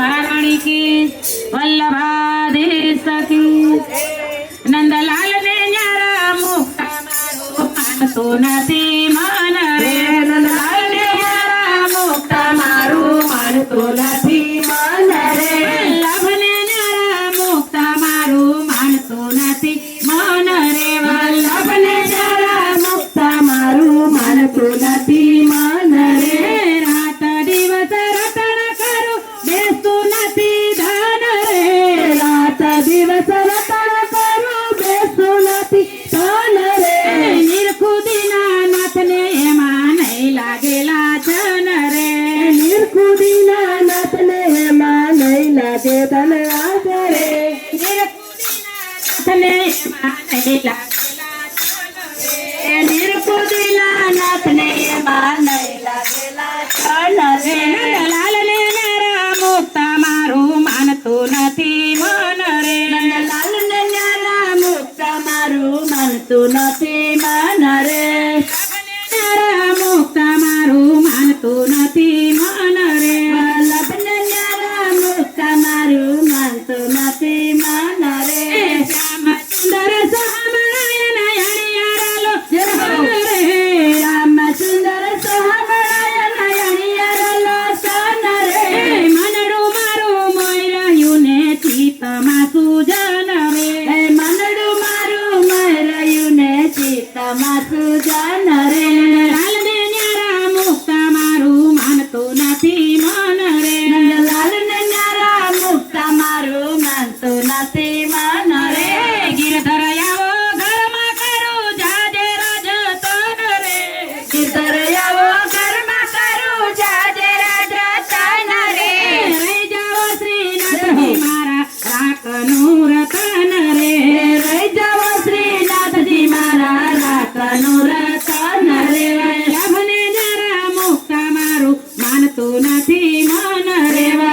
మహామణికి వల్లభాదేశకి నందలాల నేనారాము సునతి अपने નથી મન રેવા.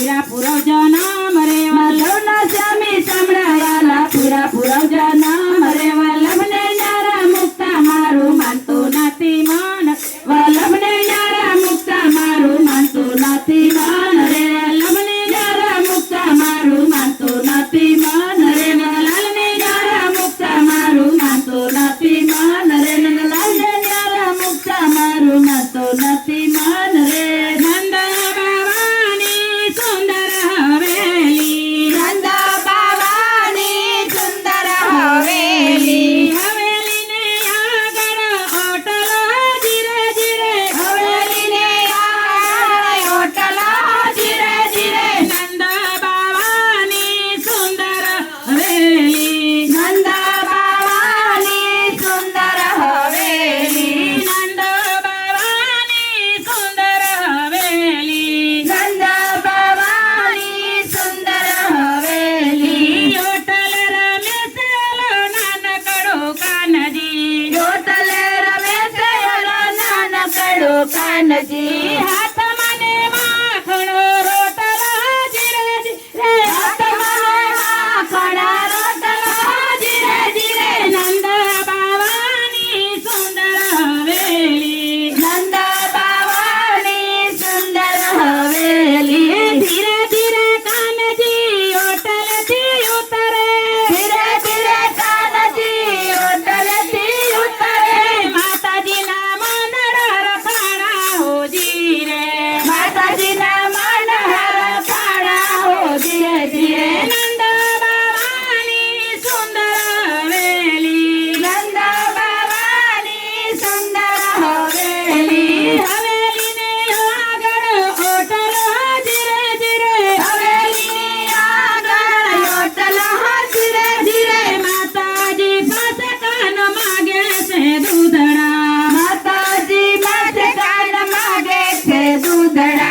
પૂરા પૂરો જનામ રે વલ્લભના સ્વામી સમળાયાલા પૂરા પૂરો જનામ રે વલ્લભને નારા મુક્તા મારું માનતો નથી માન. વલ્લભને નારા મુક્તા મારું માનતો નથી માન રે વલ્લભને નારા મુક્તા મારું માનતું નથી માન રે લાલને નારા મુક્તા મારું માનતું નથી માન રે લાલને નારા મુક્તા મારું માનતું નથી lugar